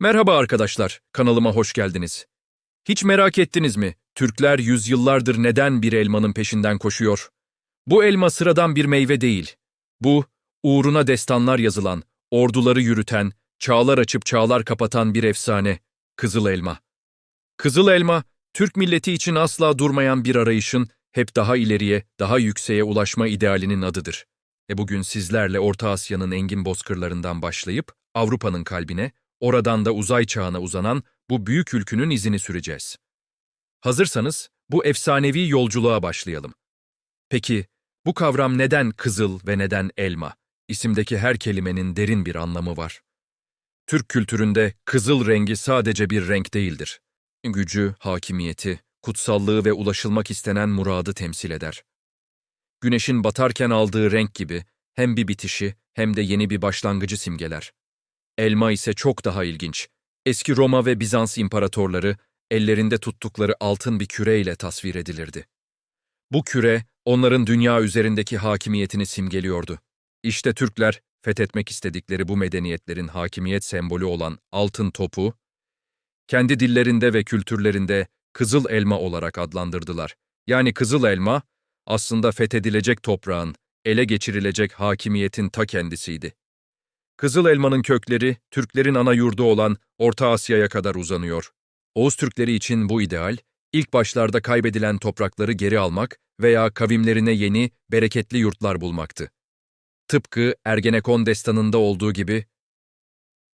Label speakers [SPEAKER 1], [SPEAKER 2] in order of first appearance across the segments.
[SPEAKER 1] Merhaba arkadaşlar, kanalıma hoş geldiniz. Hiç merak ettiniz mi? Türkler yüzyıllardır neden bir elmanın peşinden koşuyor? Bu elma sıradan bir meyve değil. Bu, uğruna destanlar yazılan, orduları yürüten, çağlar açıp çağlar kapatan bir efsane, Kızıl Elma. Kızıl Elma, Türk milleti için asla durmayan bir arayışın, hep daha ileriye, daha yükseğe ulaşma idealinin adıdır. E bugün sizlerle Orta Asya'nın engin bozkırlarından başlayıp, Avrupa'nın kalbine, oradan da uzay çağına uzanan bu büyük ülkünün izini süreceğiz. Hazırsanız bu efsanevi yolculuğa başlayalım. Peki bu kavram neden kızıl ve neden elma? İsimdeki her kelimenin derin bir anlamı var. Türk kültüründe kızıl rengi sadece bir renk değildir. Gücü, hakimiyeti, kutsallığı ve ulaşılmak istenen muradı temsil eder. Güneşin batarken aldığı renk gibi hem bir bitişi hem de yeni bir başlangıcı simgeler. Elma ise çok daha ilginç. Eski Roma ve Bizans imparatorları ellerinde tuttukları altın bir küre ile tasvir edilirdi. Bu küre onların dünya üzerindeki hakimiyetini simgeliyordu. İşte Türkler fethetmek istedikleri bu medeniyetlerin hakimiyet sembolü olan altın topu, kendi dillerinde ve kültürlerinde kızıl elma olarak adlandırdılar. Yani kızıl elma aslında fethedilecek toprağın, ele geçirilecek hakimiyetin ta kendisiydi. Kızıl elmanın kökleri Türklerin ana yurdu olan Orta Asya'ya kadar uzanıyor. Oğuz Türkleri için bu ideal, ilk başlarda kaybedilen toprakları geri almak veya kavimlerine yeni, bereketli yurtlar bulmaktı. Tıpkı Ergenekon destanında olduğu gibi,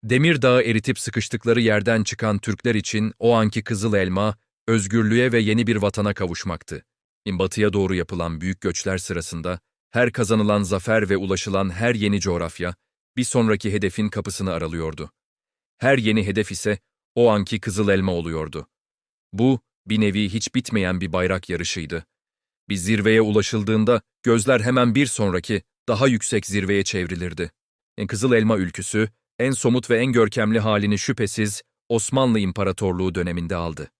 [SPEAKER 1] Demir Dağı eritip sıkıştıkları yerden çıkan Türkler için o anki Kızıl Elma, özgürlüğe ve yeni bir vatana kavuşmaktı. Batıya doğru yapılan büyük göçler sırasında, her kazanılan zafer ve ulaşılan her yeni coğrafya, bir sonraki hedefin kapısını aralıyordu. Her yeni hedef ise o anki kızıl elma oluyordu. Bu, bir nevi hiç bitmeyen bir bayrak yarışıydı. Bir zirveye ulaşıldığında gözler hemen bir sonraki, daha yüksek zirveye çevrilirdi. Kızıl elma ülküsü, en somut ve en görkemli halini şüphesiz Osmanlı İmparatorluğu döneminde aldı.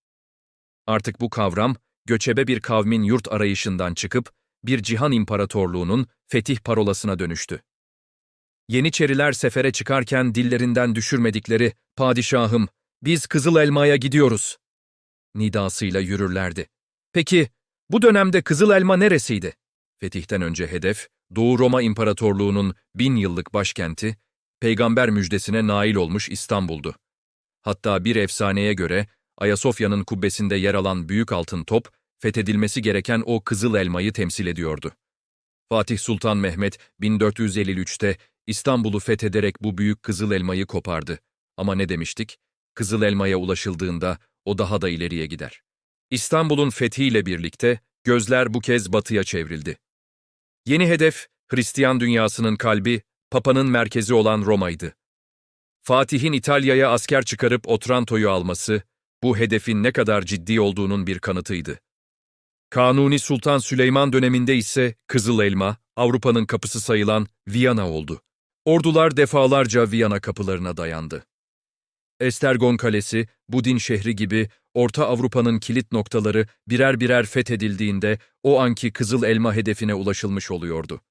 [SPEAKER 1] Artık bu kavram, göçebe bir kavmin yurt arayışından çıkıp, bir cihan imparatorluğunun fetih parolasına dönüştü. Yeniçeriler sefere çıkarken dillerinden düşürmedikleri "Padişahım, biz Kızıl Elma'ya gidiyoruz." nidasıyla yürürlerdi. Peki bu dönemde Kızıl Elma neresiydi? Fetihten önce hedef, Doğu Roma İmparatorluğu'nun bin yıllık başkenti, peygamber müjdesine nail olmuş İstanbul'du. Hatta bir efsaneye göre Ayasofya'nın kubbesinde yer alan büyük altın top, fethedilmesi gereken o Kızıl Elma'yı temsil ediyordu. Fatih Sultan Mehmet 1453'te İstanbul'u fethederek bu büyük kızıl elmayı kopardı. Ama ne demiştik? Kızıl elmaya ulaşıldığında o daha da ileriye gider. İstanbul'un fethiyle birlikte gözler bu kez batıya çevrildi. Yeni hedef, Hristiyan dünyasının kalbi, Papa'nın merkezi olan Roma'ydı. Fatih'in İtalya'ya asker çıkarıp Otranto'yu alması, bu hedefin ne kadar ciddi olduğunun bir kanıtıydı. Kanuni Sultan Süleyman döneminde ise Kızıl Elma, Avrupa'nın kapısı sayılan Viyana oldu. Ordular defalarca Viyana kapılarına dayandı. Estergon Kalesi, Budin şehri gibi Orta Avrupa'nın kilit noktaları birer birer fethedildiğinde o anki Kızıl Elma hedefine ulaşılmış oluyordu.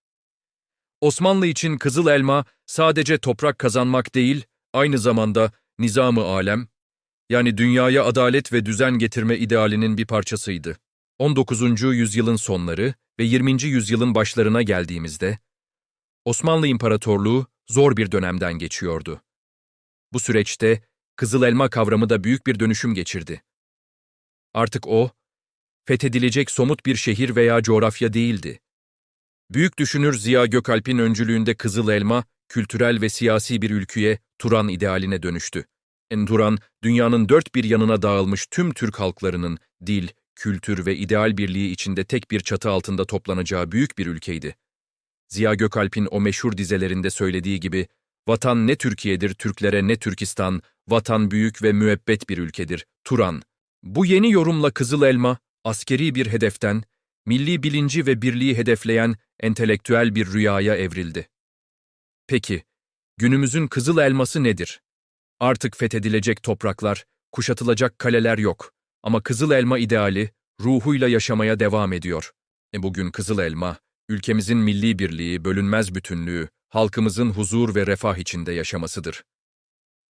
[SPEAKER 1] Osmanlı için Kızıl Elma sadece toprak kazanmak değil, aynı zamanda nizamı alem, yani dünyaya adalet ve düzen getirme idealinin bir parçasıydı. 19. yüzyılın sonları ve 20. yüzyılın başlarına geldiğimizde, Osmanlı İmparatorluğu zor bir dönemden geçiyordu. Bu süreçte Kızıl Elma kavramı da büyük bir dönüşüm geçirdi. Artık o, fethedilecek somut bir şehir veya coğrafya değildi. Büyük düşünür Ziya Gökalp'in öncülüğünde Kızıl Elma, kültürel ve siyasi bir ülküye, Turan idealine dönüştü. Turan, dünyanın dört bir yanına dağılmış tüm Türk halklarının dil, kültür ve ideal birliği içinde tek bir çatı altında toplanacağı büyük bir ülkeydi. Ziya Gökalp'in o meşhur dizelerinde söylediği gibi, Vatan ne Türkiye'dir, Türklere ne Türkistan, vatan büyük ve müebbet bir ülkedir, Turan. Bu yeni yorumla Kızıl Elma, askeri bir hedeften, milli bilinci ve birliği hedefleyen entelektüel bir rüyaya evrildi. Peki, günümüzün Kızıl Elması nedir? Artık fethedilecek topraklar, kuşatılacak kaleler yok. Ama Kızıl Elma ideali, ruhuyla yaşamaya devam ediyor. E bugün Kızıl Elma, ülkemizin milli birliği, bölünmez bütünlüğü, halkımızın huzur ve refah içinde yaşamasıdır.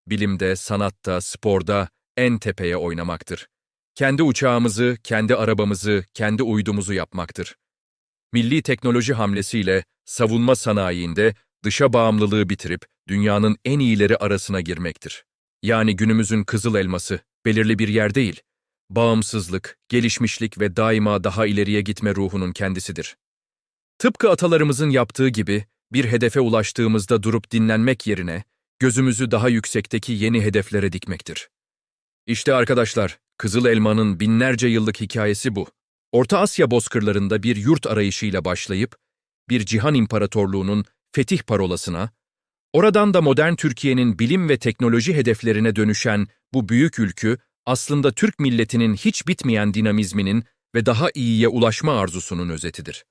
[SPEAKER 1] bilimde, sanatta, sporda en tepeye oynamaktır. Kendi uçağımızı, kendi arabamızı, kendi uydumuzu yapmaktır. Milli teknoloji hamlesiyle savunma sanayiinde dışa bağımlılığı bitirip dünyanın en iyileri arasına girmektir. Yani günümüzün kızıl elması belirli bir yer değil, bağımsızlık, gelişmişlik ve daima daha ileriye gitme ruhunun kendisidir. Tıpkı atalarımızın yaptığı gibi bir hedefe ulaştığımızda durup dinlenmek yerine gözümüzü daha yüksekteki yeni hedeflere dikmektir. İşte arkadaşlar, Kızıl Elma'nın binlerce yıllık hikayesi bu. Orta Asya bozkırlarında bir yurt arayışıyla başlayıp, bir cihan imparatorluğunun fetih parolasına, oradan da modern Türkiye'nin bilim ve teknoloji hedeflerine dönüşen bu büyük ülkü, aslında Türk milletinin hiç bitmeyen dinamizminin ve daha iyiye ulaşma arzusunun özetidir.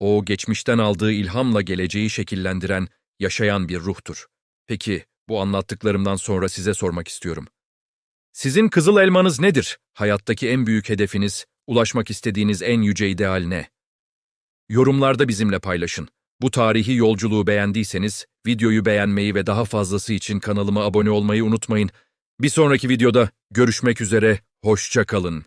[SPEAKER 1] O, geçmişten aldığı ilhamla geleceği şekillendiren, yaşayan bir ruhtur. Peki, bu anlattıklarımdan sonra size sormak istiyorum. Sizin kızıl elmanız nedir? Hayattaki en büyük hedefiniz, ulaşmak istediğiniz en yüce ideal ne? Yorumlarda bizimle paylaşın. Bu tarihi yolculuğu beğendiyseniz, videoyu beğenmeyi ve daha fazlası için kanalıma abone olmayı unutmayın. Bir sonraki videoda görüşmek üzere, hoşça kalın.